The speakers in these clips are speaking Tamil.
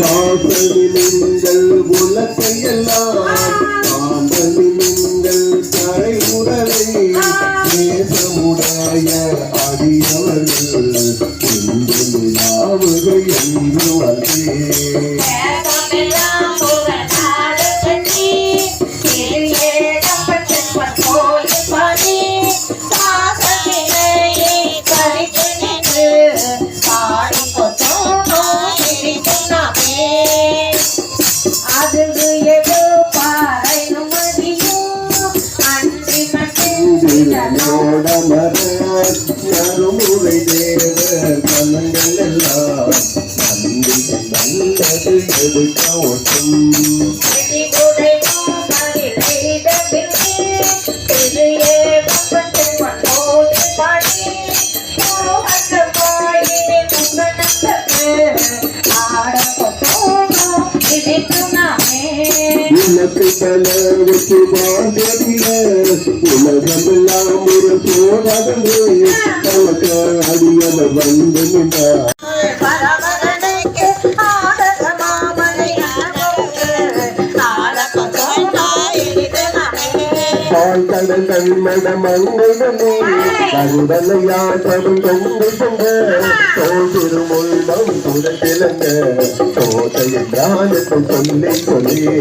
காசலி நீங்கள் உலகையெல்லாம் மர நறுமுறை தேவர் கலங்கள் எல்லாம் நன்றி நல்லது எடுக்க ஒட்டும் உனக்கு பல வெற்றி பாண்டிய உலகமெல்லாம் ஒரு சோதனை நமக்கு அடியவ வந்து நின்றார் பால் கடல் கண்மட மங்களமே கருடலையாட்டம் கொண்டு உடல் கிழங்க புதத்திலங்க கோட்டையின் ஞானத்தை சொல்லி சொல்லியே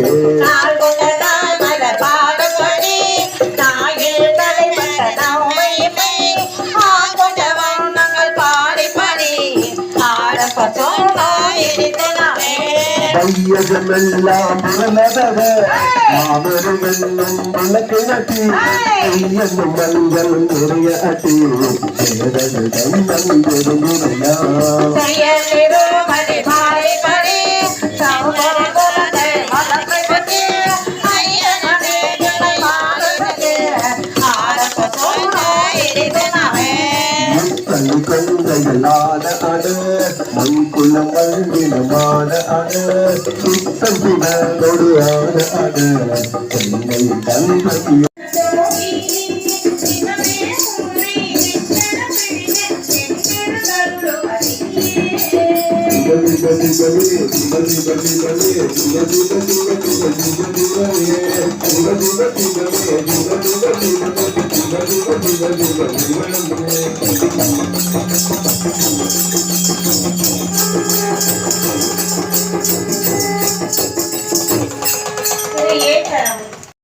வையகமெல்லாம் புலனதவ மாபெரும் என்னும் விளக்கு நட்டி மஞ்சள் நிறைய அட்டி ஏதது தந்தம் கொங்கைகளான அணு மண்குளம் வல்வினமான அணு சுத்தம் சிவனொடு ஆன அணு கொங்கை தந்தை Instagram.